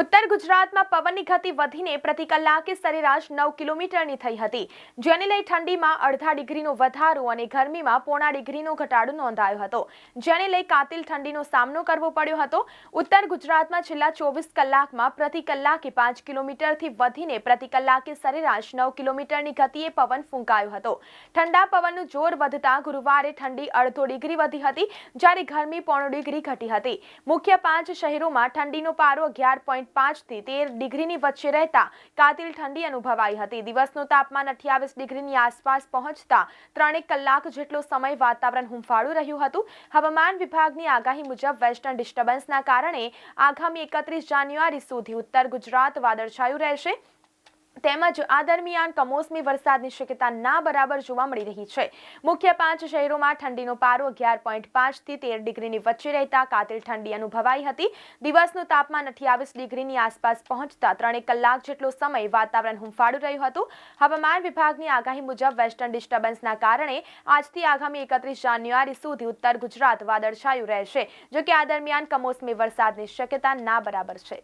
ઉત્તર ગુજરાતમાં પવનની ગતિ વધીને પ્રતિ કલાકે સરેરાશ નવ કિલોમીટરની થઈ હતી. જેને લઈ ઠંડીમાં અડધા ડિગ્રીનો વધારો અને ગરમીમાં પોણા ડિગ્રીનો ઘટાડો નોંધાયો હતો. જેને લઈ કાતિલ ઠંડીનો સામનો કરવો પડ્યો હતો. ઉત્તર ગુજરાતમાં છેલ્લા ચોવીસ કલાકમાં પ્રતિ કલાકે પાંચ કિલોમીટરથી વધીને પ્રતિ કલાકે સરેરાશ નવ કિલોમીટરની ગતિએ પવન ફૂંકાયો હતો. ઠંડા પવનનું જોર વધતા ગુરુવારે ઠંડી અડધો ડિગ્રી વધી હતી, જ્યારે ગરમી પોણો ડિગ્રી ઘટી હતી. મુખ્ય પાંચ શહેરોમાં ઠંડીનો પારો અગિયાર પોઈન્ટ પાંચથી તેર ડિગ્રીની વચ્ચે રહેતા કાતિલ ઠંડી અનુભવાઈ હતી. દિવસનું તાપમાન અઠ્યાવીસ ડિગ્રીની આસપાસ પહોંચતા ત્રણેક કલાક જેટલો સમય વાતાવરણ હુંફાળું રહ્યું હતું. હવામાન વિભાગની આગાહી મુજબ વેસ્ટર્ન ડિસ્ટર્બન્સના કારણે આગામી એકત્રીસ જાન્યુઆરી સુધી ઉત્તર ગુજરાત વાદળછાયું રહેશે. તેમજ આ દરમિયાન કમોસમી વરસાદની શક્યતા ના બરાબર જોવા મળી રહી છે. મુખ્ય પાંચ શહેરોમાં ઠંડીનો પારો અગિયાર પોઈન્ટ પાંચથી તેર ડિગ્રીની વચ્ચે રહેતા કાતિલ ઠંડી અનુભવાઈ હતી. દિવસનું તાપમાન અઠ્યાવીસ ડિગ્રીની આસપાસ પહોંચતા ત્રણેક કલાક જેટલો સમય વાતાવરણ હુંફાળું રહ્યું હતું. હવામાન વિભાગની આગાહી મુજબ વેસ્ટર્ન ડિસ્ટર્બન્સના કારણે આજથી આગામી એકત્રીસ જાન્યુઆરી સુધી ઉત્તર ગુજરાત વાદળછાયું રહેશે, જોકે આ દરમિયાન કમોસમી વરસાદની શક્યતા ના બરાબર છે.